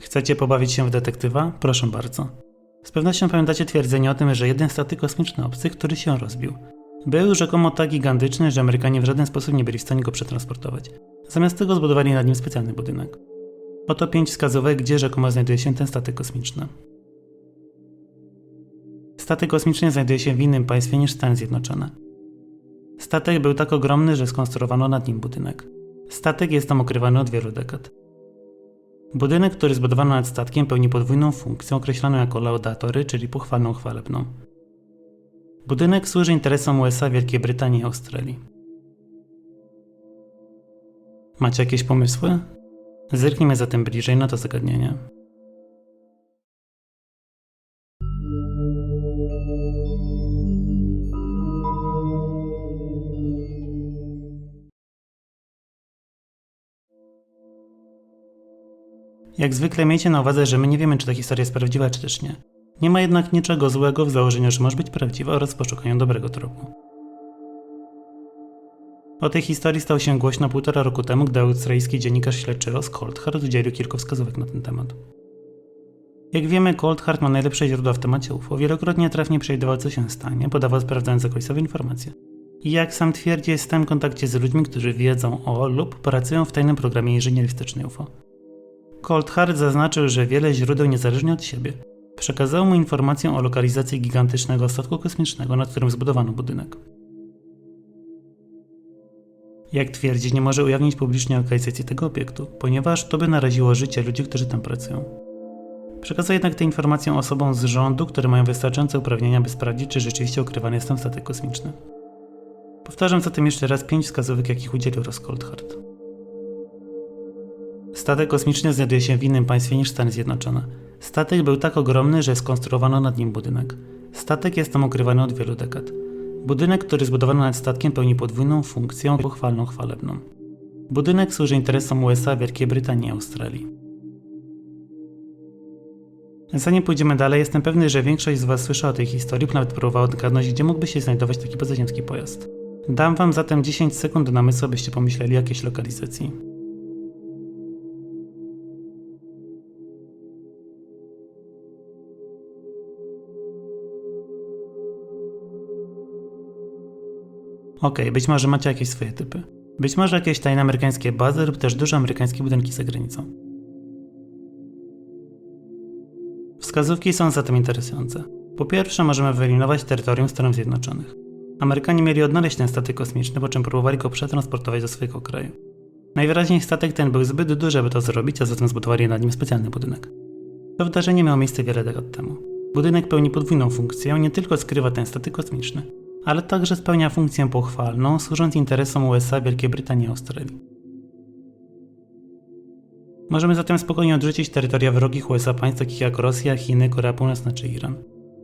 Chcecie pobawić się w detektywa? Proszę bardzo. Z pewnością pamiętacie twierdzenie o tym, że jeden statek kosmiczny obcy, który się rozbił. Był rzekomo tak gigantyczny, że Amerykanie w żaden sposób nie byli w stanie go przetransportować. Zamiast tego zbudowali nad nim specjalny budynek. Oto pięć wskazówek, gdzie rzekomo znajduje się ten statek kosmiczny. Statek kosmiczny znajduje się w innym państwie niż Stany Zjednoczone. Statek był tak ogromny, że skonstruowano nad nim budynek. Statek jest tam ukrywany od wielu dekad. Budynek, który zbudowano nad statkiem, pełni podwójną funkcję określaną jako laudatory, czyli pochwalną chwalebną. Budynek służy interesom USA, Wielkiej Brytanii i Australii. Macie jakieś pomysły? Zerknijmy zatem bliżej na to zagadnienie. Jak zwykle miejcie na uwadze, że my nie wiemy, czy ta historia jest prawdziwa, czy też nie. Nie ma jednak niczego złego w założeniu, że może być prawdziwa oraz w poszukaniu dobrego tropu. O tej historii stało się głośno półtora roku temu, gdy australijski dziennikarz śledczy Ross Coulthard udzielił kilku wskazówek na ten temat. Jak wiemy, Coulthard ma najlepsze źródła w temacie UFO, wielokrotnie trafnie przewidywał co się stanie, podawał sprawdzając zakońcowe informacje. I jak sam twierdzi, jest w stałym kontakcie z ludźmi, którzy wiedzą o lub pracują w tajnym programie inżynierystycznej UFO. Coulthard zaznaczył, że wiele źródeł niezależnie od siebie przekazało mu informację o lokalizacji gigantycznego statku kosmicznego, nad którym zbudowano budynek. Jak twierdzi, nie może ujawnić publicznie lokalizacji tego obiektu, ponieważ to by naraziło życie ludzi, którzy tam pracują. Przekazał jednak tę informację osobom z rządu, które mają wystarczające uprawnienia, by sprawdzić, czy rzeczywiście ukrywany jest tam statek kosmiczny. Powtarzam zatem jeszcze raz pięć wskazówek, jakich udzielił Ross Coulthard. Statek kosmiczny znajduje się w innym państwie niż Stany Zjednoczone. Statek był tak ogromny, że skonstruowano nad nim budynek. Statek jest tam ukrywany od wielu dekad. Budynek, który zbudowano nad statkiem, pełni podwójną funkcję pochwalną chwalebną. Budynek służy interesom USA, Wielkiej Brytanii i Australii. Zanim pójdziemy dalej, jestem pewny, że większość z Was słyszała o tej historii, lub nawet próbowała odgadnąć, gdzie mógłby się znajdować taki pozaziemski pojazd. Dam Wam zatem 10 sekund namysłu, abyście pomyśleli o jakiejś lokalizacji. Okej, być może macie jakieś swoje typy. Być może jakieś tajne amerykańskie bazy lub też duże amerykańskie budynki za granicą. Wskazówki są zatem interesujące. Po pierwsze, możemy wyeliminować terytorium Stanów Zjednoczonych. Amerykanie mieli odnaleźć ten statek kosmiczny, po czym próbowali go przetransportować do swojego kraju. Najwyraźniej statek ten był zbyt duży, aby to zrobić, a zatem zbudowali nad nim specjalny budynek. To wydarzenie miało miejsce wiele dekad temu. Budynek pełni podwójną funkcję, nie tylko skrywa ten statek kosmiczny, ale także spełnia funkcję pochwalną, służąc interesom USA, Wielkiej Brytanii i Australii. Możemy zatem spokojnie odrzucić terytoria wrogich USA państw takich jak Rosja, Chiny, Korea Północna czy Iran.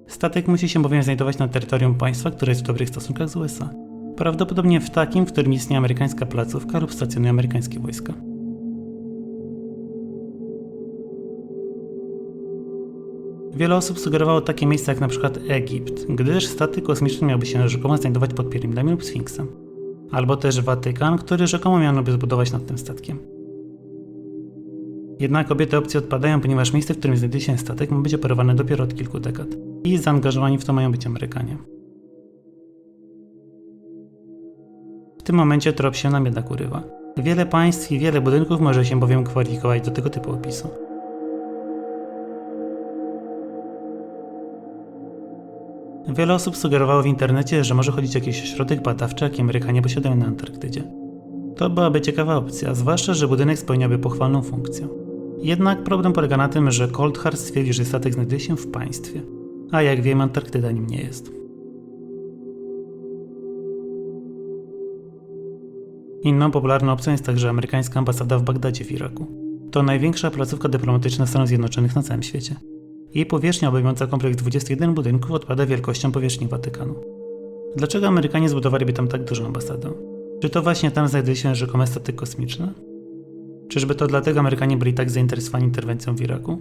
Statek musi się bowiem znajdować na terytorium państwa, które jest w dobrych stosunkach z USA. Prawdopodobnie w takim, w którym istnieje amerykańska placówka lub stacjonują amerykańskie wojska. Wiele osób sugerowało takie miejsca jak np. Egipt, gdyż statek kosmiczny miałby się rzekomo znajdować pod piramidami lub Sfinksem. Albo też Watykan, który rzekomo mianoby zbudować nad tym statkiem. Jednak obie te opcje odpadają, ponieważ miejsce, w którym znajduje się statek, ma być operowane dopiero od kilku dekad. I zaangażowani w to mają być Amerykanie. W tym momencie trop się nam jednak urywa. Wiele państw i wiele budynków może się bowiem kwalifikować do tego typu opisu. Wiele osób sugerowało w internecie, że może chodzić jakiś ośrodek badawczy, jaki Amerykanie posiadają na Antarktydzie. To byłaby ciekawa opcja, zwłaszcza, że budynek spełniałby pochwalną funkcję. Jednak problem polega na tym, że Coldhart stwierdził, że statek znajduje się w państwie, a jak wiem, Antarktyda nim nie jest. Inną popularną opcją jest także amerykańska ambasada w Bagdadzie w Iraku. To największa placówka dyplomatyczna Stanów Zjednoczonych na całym świecie. Jej powierzchnia obejmująca kompleks 21 budynków odpowiada wielkością powierzchni Watykanu. Dlaczego Amerykanie zbudowaliby tam tak dużą ambasadę? Czy to właśnie tam znajduje się rzekome statek kosmiczny? Czyżby to dlatego Amerykanie byli tak zainteresowani interwencją w Iraku?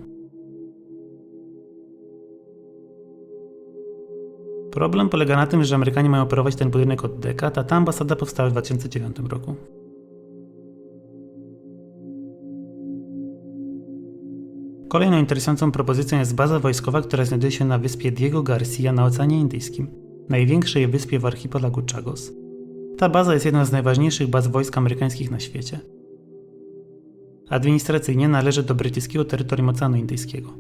Problem polega na tym, że Amerykanie mają operować ten budynek od dekad, a ta ambasada powstała w 2009 roku. Kolejną interesującą propozycją jest baza wojskowa, która znajduje się na wyspie Diego Garcia na Oceanie Indyjskim, największej wyspie w archipelagu Chagos. Ta baza jest jedną z najważniejszych baz wojsk amerykańskich na świecie. Administracyjnie należy do brytyjskiego terytorium Oceanu Indyjskiego.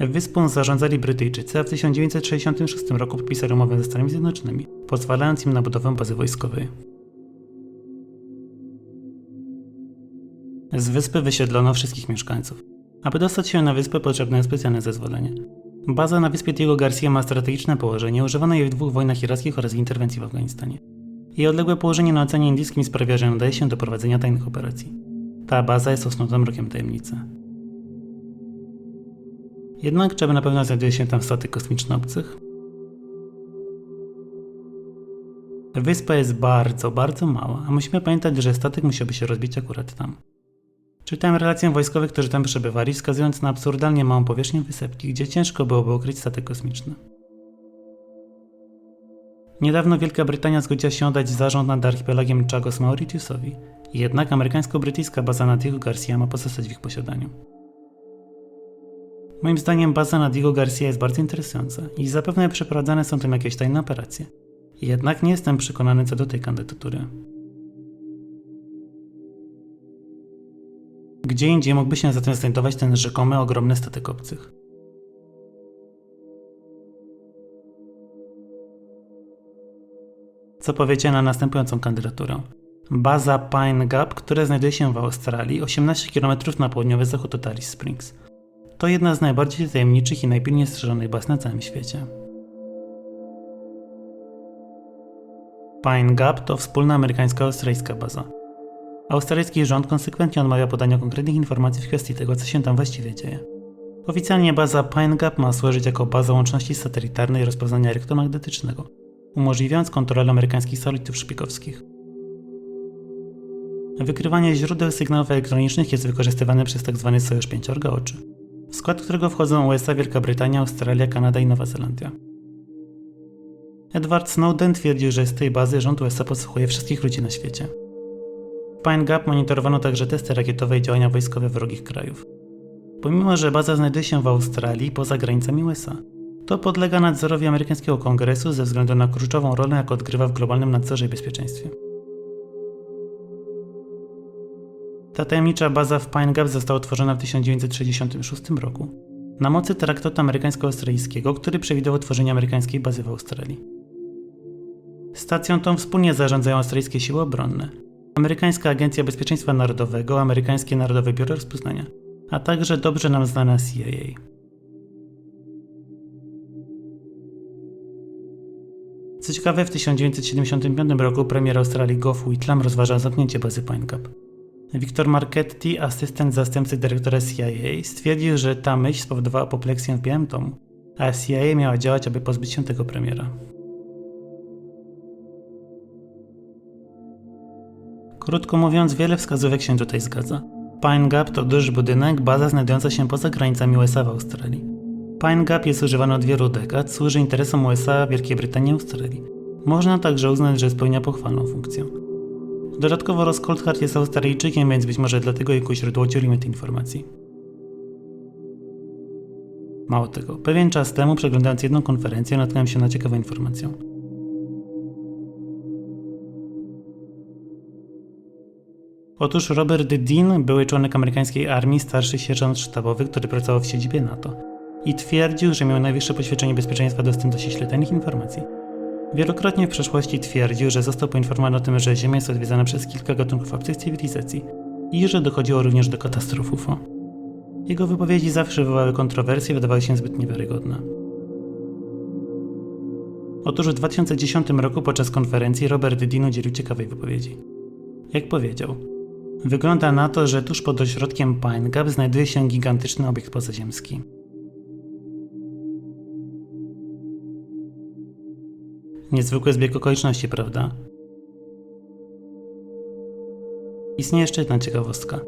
Wyspą zarządzali Brytyjczycy, a w 1966 roku podpisali umowę ze Stanami Zjednoczonymi, pozwalając im na budowę bazy wojskowej. Z wyspy wysiedlono wszystkich mieszkańców. Aby dostać się na wyspę potrzebne jest specjalne zezwolenie. Baza na wyspie Diego Garcia ma strategiczne położenie, używana jej w dwóch wojnach irackich oraz interwencji w Afganistanie. Jej odległe położenie na Oceanie Indyjskim sprawia, że nadaje się do prowadzenia tajnych operacji. Ta baza jest osnutą rokiem tajemnicy. Jednak czy na pewno znajduje się tam statek kosmiczny obcych? Wyspa jest bardzo, bardzo mała, a musimy pamiętać, że statek musiałby się rozbić akurat tam. Czytałem relacje wojskowych, którzy tam przebywali, wskazując na absurdalnie małą powierzchnię wysepki, gdzie ciężko byłoby ukryć statek kosmiczny. Niedawno Wielka Brytania zgodziła się oddać zarząd nad archipelagiem Chagos Mauritiusowi, jednak amerykańsko-brytyjska baza na Diego Garcia ma pozostać w ich posiadaniu. Moim zdaniem baza na Diego Garcia jest bardzo interesująca i zapewne przeprowadzane są tam jakieś tajne operacje. Jednak nie jestem przekonany co do tej kandydatury. Gdzie indziej mógłby się zatem znajdować ten rzekomy ogromny statek obcych. Co powiecie na następującą kandydaturę? Baza Pine Gap, która znajduje się w Australii, 18 km na południowy zachód od Alice Springs. To jedna z najbardziej tajemniczych i najpilniej strzeżonych baz na całym świecie. Pine Gap to wspólna amerykańsko-australijska baza. Australijski rząd konsekwentnie odmawia podania konkretnych informacji w kwestii tego, co się tam właściwie dzieje. Oficjalnie baza Pine Gap ma służyć jako baza łączności satelitarnej i rozpoznania elektromagnetycznego, umożliwiając kontrolę amerykańskich satelitów szpiegowskich. Wykrywanie źródeł sygnałów elektronicznych jest wykorzystywane przez tzw. Tak Sojusz Pięciorga Oczy, w skład którego wchodzą USA, Wielka Brytania, Australia, Kanada i Nowa Zelandia. Edward Snowden twierdził, że z tej bazy rząd USA podsłuchuje wszystkich ludzi na świecie. Pine Gap monitorowano także testy rakietowe i działania wojskowe wrogich krajów. Pomimo, że baza znajduje się w Australii poza granicami USA, to podlega nadzorowi amerykańskiego kongresu ze względu na kluczową rolę, jaką odgrywa w globalnym nadzorze i bezpieczeństwie. Ta tajemnicza baza w Pine Gap została utworzona w 1966 roku na mocy traktatu amerykańsko-australijskiego, który przewidywał tworzenie amerykańskiej bazy w Australii. Stacją tą wspólnie zarządzają australijskie siły obronne, Amerykańska Agencja Bezpieczeństwa Narodowego, Amerykańskie Narodowe Biuro Rozpoznania, a także dobrze nam znana CIA. Co ciekawe, w 1975 roku premier Australii Gough Whitlam rozważa zamknięcie bazy Pine Gap. Victor Marchetti, asystent zastępcy dyrektora CIA, stwierdził, że ta myśl spowodowała apopleksję w Białym Domu, a CIA miała działać, aby pozbyć się tego premiera. Krótko mówiąc, wiele wskazówek się tutaj zgadza. Pine Gap to duży budynek, baza znajdująca się poza granicami USA w Australii. Pine Gap jest używany od wielu dekad, służy interesom USA, Wielkiej Brytanii i Australii. Można także uznać, że spełnia pochwalną funkcję. Dodatkowo Ross Coulthard jest Australijczykiem, więc być może dlatego jego źródło dzielimy te informacji. Mało tego, pewien czas temu przeglądając jedną konferencję natknąłem się na ciekawą informację. Otóż Robert Dean, były członek amerykańskiej armii, starszy sierżant sztabowy, który pracował w siedzibie NATO i twierdził, że miał najwyższe poświadczenie bezpieczeństwa dostęp do ściśle tajnych informacji. Wielokrotnie w przeszłości twierdził, że został poinformowany o tym, że Ziemia jest odwiedzana przez kilka gatunków obcych cywilizacji i że dochodziło również do katastrof UFO. Jego wypowiedzi zawsze wywołały kontrowersje i wydawały się zbyt niewiarygodne. Otóż w 2010 roku podczas konferencji Robert Dean udzielił ciekawej wypowiedzi. Jak powiedział, Wygląda na to, że tuż pod ośrodkiem Pine Gap znajduje się gigantyczny obiekt pozaziemski. Niezwykły zbieg okoliczności, prawda? Istnieje jeszcze jedna ciekawostka.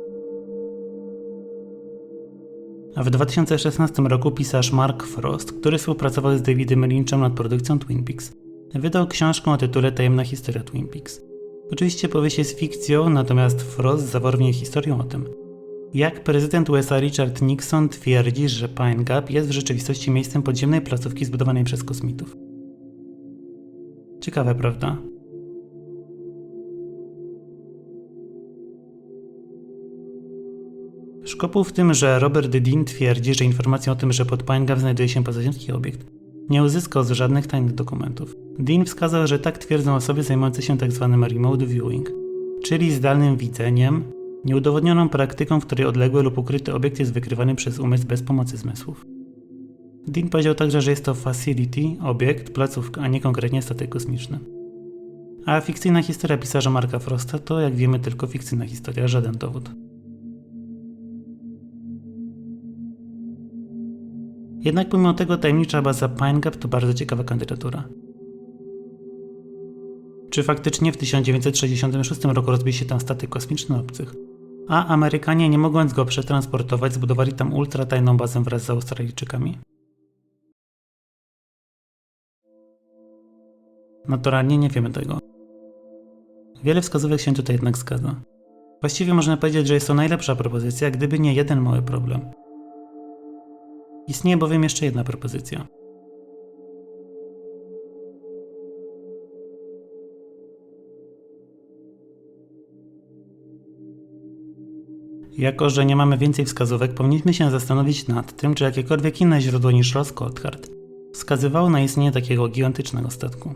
A w 2016 roku pisarz Mark Frost, który współpracował z Davidem Lynchem nad produkcją Twin Peaks, wydał książkę o tytule Tajemna historia Twin Peaks. Oczywiście powieść jest fikcją, natomiast Frost zawarł w niej historię o tym, Jak prezydent USA Richard Nixon twierdzi, że Pine Gap jest w rzeczywistości miejscem podziemnej placówki zbudowanej przez kosmitów. Ciekawe, prawda? Szkopuł w tym, że Robert Dean twierdzi, że informacja o tym, że pod Pine Gap znajduje się pozaziemski obiekt, nie uzyskał z żadnych tajnych dokumentów. Dean wskazał, że tak twierdzą osoby zajmujące się tzw. remote viewing, czyli zdalnym widzeniem, nieudowodnioną praktyką, w której odległy lub ukryty obiekt jest wykrywany przez umysł bez pomocy zmysłów. Dean powiedział także, że jest to facility, obiekt, placówka, a nie konkretnie statek kosmiczny. A fikcyjna historia pisarza Marka Frosta to, jak wiemy, tylko fikcyjna historia, żaden dowód. Jednak pomimo tego tajemnicza baza Pine Gap to bardzo ciekawa kandydatura. Czy faktycznie w 1966 roku rozbił się tam statek kosmiczny obcych? A Amerykanie, nie mogąc go przetransportować, zbudowali tam ultratajną bazę wraz z Australijczykami? Naturalnie nie wiemy tego. Wiele wskazówek się tutaj jednak zgadza. Właściwie można powiedzieć, że jest to najlepsza propozycja, gdyby nie jeden mały problem. Istnieje bowiem jeszcze jedna propozycja. Jako, że nie mamy więcej wskazówek, powinniśmy się zastanowić nad tym, czy jakiekolwiek inne źródło niż Ross Coulthard wskazywało na istnienie takiego gigantycznego statku.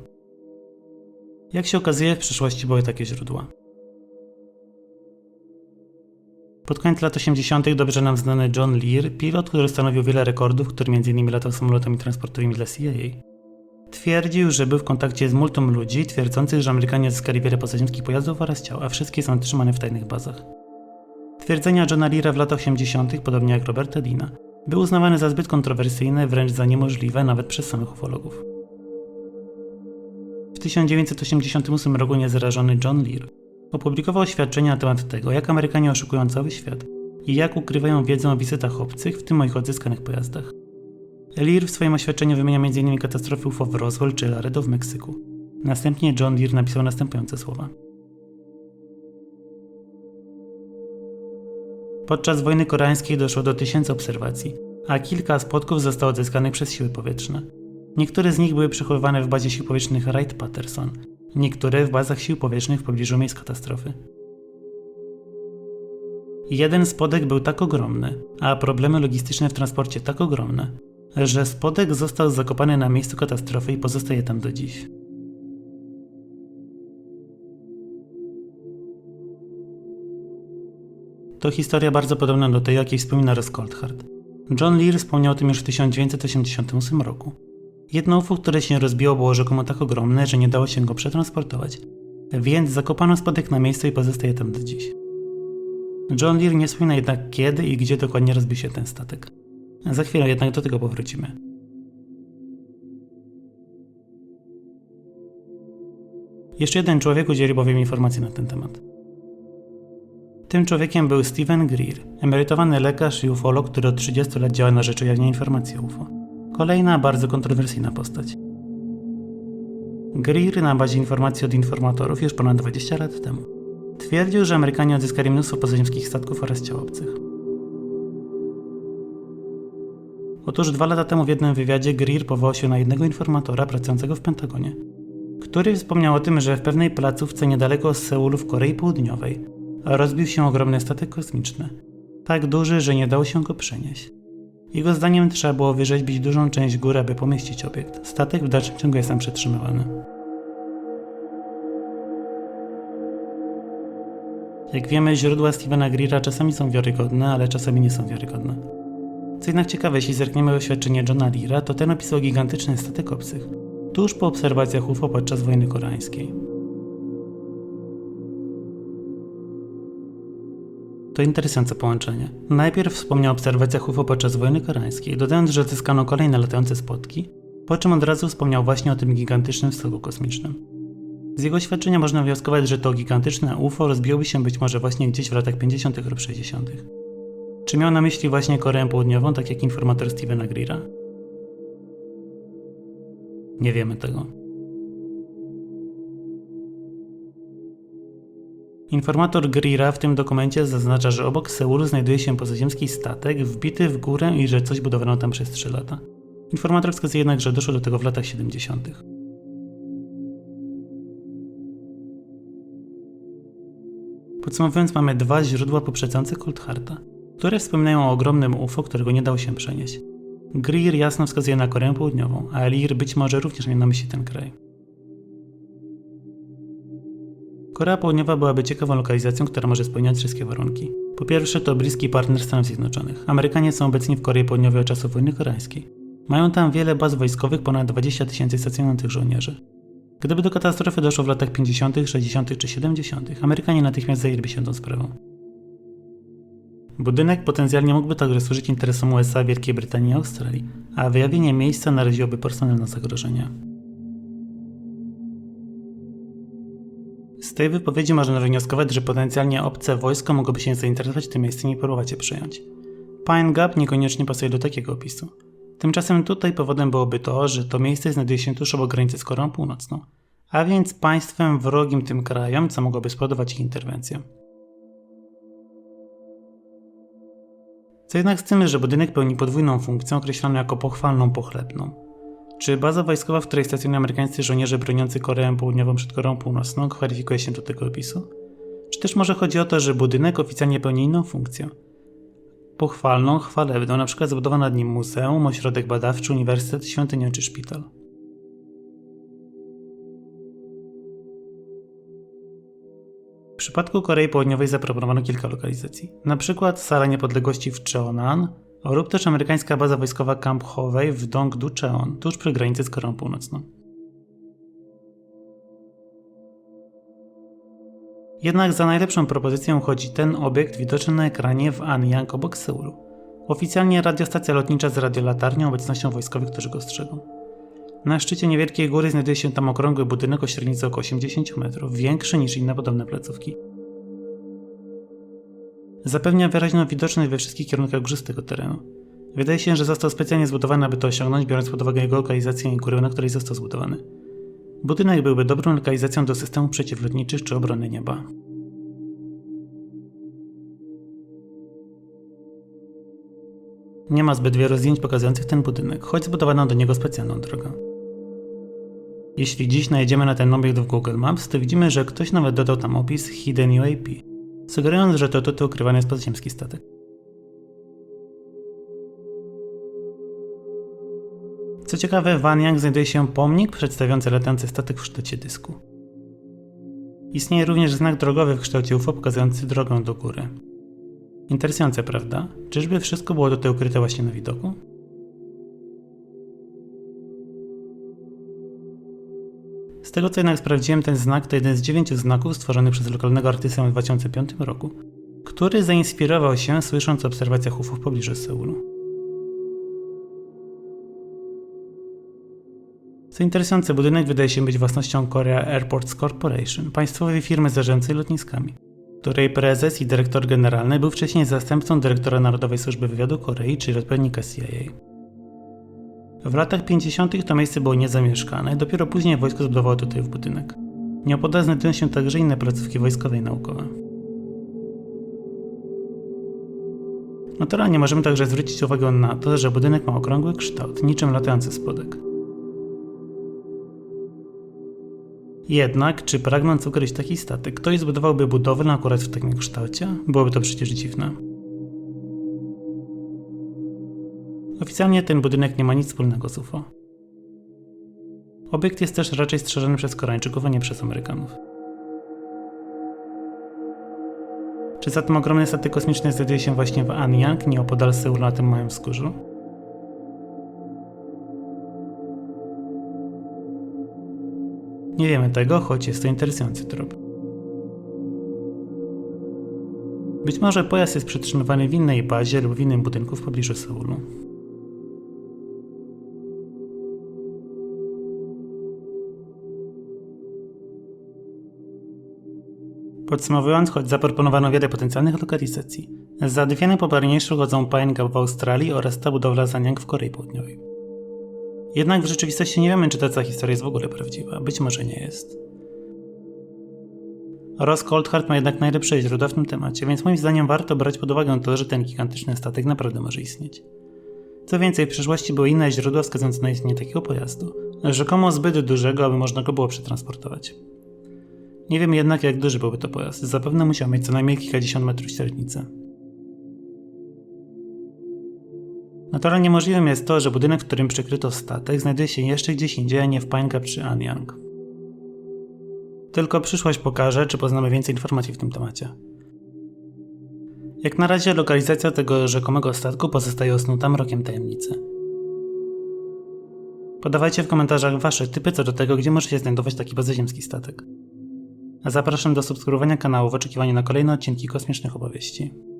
Jak się okazuje, w przyszłości były takie źródła. Pod koniec lat 80. dobrze nam znany John Lear, pilot, który stanowił wiele rekordów, który m.in. latał samolotami transportowymi dla CIA, twierdził, że był w kontakcie z multum ludzi, twierdzących, że Amerykanie zyskali wiele pozaziemskich pojazdów oraz ciał, a wszystkie są trzymane w tajnych bazach. Twierdzenia Johna Leara w latach 80., podobnie jak Roberta Dina, były uznawane za zbyt kontrowersyjne, wręcz za niemożliwe nawet przez samych ufologów. W 1988 roku niezrażony John Lear opublikował oświadczenie na temat tego, jak Amerykanie oszukują cały świat i jak ukrywają wiedzę o wizytach obcych, w tym o ich odzyskanych pojazdach. Lear w swoim oświadczeniu wymienia m.in. katastrofy UFO w Roswell czy Laredo w Meksyku. Następnie John Lear napisał następujące słowa. Podczas wojny koreańskiej doszło do tysięcy obserwacji, a kilka spotków zostało odzyskanych przez siły powietrzne. Niektóre z nich były przechowywane w bazie sił powietrznych Wright-Patterson, niektóre w bazach sił powietrznych w pobliżu miejsc katastrofy. Jeden spodek był tak ogromny, a problemy logistyczne w transporcie tak ogromne, że spodek został zakopany na miejscu katastrofy i pozostaje tam do dziś. To historia bardzo podobna do tej, jakiej wspomina Ross Coulthard. John Lear wspomniał o tym już w 1988 roku. Jedno UFO, które się rozbiło, było rzekomo tak ogromne, że nie dało się go przetransportować, więc zakopano spodek na miejscu i pozostaje tam do dziś. John Lear nie wspomina jednak kiedy i gdzie dokładnie rozbił się ten statek. Za chwilę jednak do tego powrócimy. Jeszcze jeden człowiek udzielił bowiem informacji na ten temat. Tym człowiekiem był Steven Greer, emerytowany lekarz i ufolog, który od 30 lat działa na rzecz ujawnienia informacji UFO. Kolejna bardzo kontrowersyjna postać. Greer na bazie informacji od informatorów już ponad 20 lat temu twierdził, że Amerykanie odzyskali mnóstwo pozaziemskich statków oraz ciał obcych. Otóż dwa lata temu w jednym wywiadzie Greer powołał się na jednego informatora pracującego w Pentagonie, który wspomniał o tym, że w pewnej placówce niedaleko Seulu w Korei Południowej rozbił się ogromny statek kosmiczny, tak duży, że nie dało się go przenieść. Jego zdaniem trzeba było wyrzeźbić dużą część góry, aby pomieścić obiekt. Statek w dalszym ciągu jest tam przetrzymywany. Jak wiemy, źródła Stevena Greera czasami są wiarygodne, ale czasami nie są wiarygodne. Co jednak ciekawe, jeśli zerkniemy oświadczenie Johna Leara, to ten opisał gigantyczny statek obcych, tuż po obserwacjach UFO podczas wojny koreańskiej. To interesujące połączenie. Najpierw wspomniał o obserwacjach UFO podczas wojny koreańskiej, dodając, że zyskano kolejne latające spotki, po czym od razu wspomniał właśnie o tym gigantycznym statku kosmicznym. Z jego świadczenia można wnioskować, że to gigantyczne UFO rozbiłoby się być może właśnie gdzieś w latach 50. lub 60. Czy miał na myśli właśnie Koreę Południową, tak jak informator Stevena Greera? Nie wiemy tego. Informator Greera w tym dokumencie zaznacza, że obok Seulu znajduje się pozaziemski statek wbity w górę i że coś budowano tam przez 3 lata. Informator wskazuje jednak, że doszło do tego w latach 70. Podsumowując, mamy dwa źródła poprzedzające Coldharta, które wspominają o ogromnym UFO, którego nie dało się przenieść. Greer jasno wskazuje na Koreę Południową, a Elir być może również miał na myśli ten kraj. Korea Południowa byłaby ciekawą lokalizacją, która może spełniać wszystkie warunki. Po pierwsze, to bliski partner Stanów Zjednoczonych. Amerykanie są obecni w Korei Południowej od czasów wojny koreańskiej. Mają tam wiele baz wojskowych, ponad 20 tysięcy stacjonujących żołnierzy. Gdyby do katastrofy doszło w latach 50., 60. czy 70., Amerykanie natychmiast zajęliby się tą sprawą. Budynek potencjalnie mógłby także służyć interesom USA, Wielkiej Brytanii i Australii, a wyjawienie miejsca naraziłoby personel na zagrożenia. Z tej wypowiedzi można wywnioskować, że potencjalnie obce wojsko mogłoby się zainteresować tym miejscem i próbować je przejąć. Pine Gap niekoniecznie pasuje do takiego opisu. Tymczasem tutaj powodem byłoby to, że to miejsce znajduje się tuż obok granicy z Koreą Północną, a więc państwem wrogim tym krajom, co mogłoby spowodować ich interwencję. Co jednak z tym, że budynek pełni podwójną funkcję określoną jako pochwalną pochlebną. Czy baza wojskowa, w której stacjonują amerykańscy żołnierze broniący Koreę Południową przed Koreą Północną, kwalifikuje się do tego opisu? Czy też może chodzi o to, że budynek oficjalnie pełni inną funkcję? Pochwalną, chwalebną, na przykład zbudowa nad nim muzeum, ośrodek badawczy, uniwersytet, świątynię czy szpital. W przypadku Korei Południowej zaproponowano kilka lokalizacji. Na przykład Sala Niepodległości w Cheonan lub też amerykańska baza wojskowa Camp Hovey w Dongdu-cheon, tuż przy granicy z Koreą Północną. Jednak za najlepszą propozycją chodzi ten obiekt widoczny na ekranie w Anyang obok Seulu. Oficjalnie radiostacja lotnicza z radiolatarnią obecnością wojskowych, którzy go strzegą. Na szczycie niewielkiej góry znajduje się tam okrągły budynek o średnicy około 80 metrów, większy niż inne podobne placówki. Zapewnia wyraźną widoczność we wszystkich kierunkach górzystego terenu. Wydaje się, że został specjalnie zbudowany, aby to osiągnąć, biorąc pod uwagę jego lokalizację i górę, na której został zbudowany. Budynek byłby dobrą lokalizacją do systemów przeciwlotniczych czy obrony nieba. Nie ma zbyt wielu zdjęć pokazujących ten budynek, choć zbudowano do niego specjalną drogę. Jeśli dziś najedziemy na ten obiekt w Google Maps, to widzimy, że ktoś nawet dodał tam opis Hidden UAP, sugerując, że to tutaj ukrywany jest podziemski statek. Co ciekawe, w Anyang znajduje się pomnik przedstawiający latający statek w kształcie dysku. Istnieje również znak drogowy w kształcie UFO pokazujący drogę do góry. Interesujące, prawda? Czyżby wszystko było tutaj ukryte właśnie na widoku? Tego co jednak sprawdziłem, ten znak to jeden z dziewięciu znaków stworzonych przez lokalnego artystę w 2005 roku, który zainspirował się słysząc o obserwacjach UFO w pobliżu Seulu. Co interesujące, budynek wydaje się być własnością Korea Airports Corporation, państwowej firmy zarządzającej lotniskami, której prezes i dyrektor generalny był wcześniej zastępcą dyrektora Narodowej Służby Wywiadu Korei, czyli odpowiednika CIA. W latach 50. to miejsce było niezamieszkane, dopiero później wojsko zbudowało tutaj w budynek. Nieopodal znajdują się także inne placówki wojskowe i naukowe. Naturalnie możemy także zwrócić uwagę na to, że budynek ma okrągły kształt, niczym latający spodek. Jednak, czy pragnąc ukryć taki statek, ktoś zbudowałby budowlę akurat w takim kształcie? Byłoby to przecież dziwne. Oficjalnie ten budynek nie ma nic wspólnego z UFO. Obiekt jest też raczej strzeżony przez Koreańczyków, a nie przez Amerykanów. Czy zatem ogromny statek kosmiczny znajduje się właśnie w Anyang, nieopodal Seulu na tym małym wzgórzu? Nie wiemy tego, choć jest to interesujący trop. Być może pojazd jest przetrzymywany w innej bazie lub w innym budynku w pobliżu Seulu. Podsumowując, choć zaproponowano wiele potencjalnych lokalizacji, za dwie najpopularniejsze chodzą Pine w Australii oraz ta budowla Zaniang w Korei Południowej. Jednak w rzeczywistości nie wiemy, czy ta cała historia jest w ogóle prawdziwa. Być może nie jest. Ross Coldheart ma jednak najlepsze źródła w tym temacie, więc moim zdaniem warto brać pod uwagę to, że ten gigantyczny statek naprawdę może istnieć. Co więcej, w przeszłości były inne źródła wskazujące na istnienie takiego pojazdu, rzekomo zbyt dużego, aby można go było przetransportować. Nie wiem jednak, jak duży byłby to pojazd. Zapewne musiał mieć co najmniej kilkadziesiąt metrów średnicy. Naturalnie możliwym jest to, że budynek, w którym przykryto statek, znajduje się jeszcze gdzieś indziej, a nie w Pine Gap czy Anyang. Tylko przyszłość pokaże, czy poznamy więcej informacji w tym temacie. Jak na razie lokalizacja tego rzekomego statku pozostaje osnuta mrokiem tajemnicy. Podawajcie w komentarzach wasze typy co do tego, gdzie może się znajdować taki pozaziemski statek. Zapraszam do subskrybowania kanału w oczekiwaniu na kolejne odcinki kosmicznych opowieści.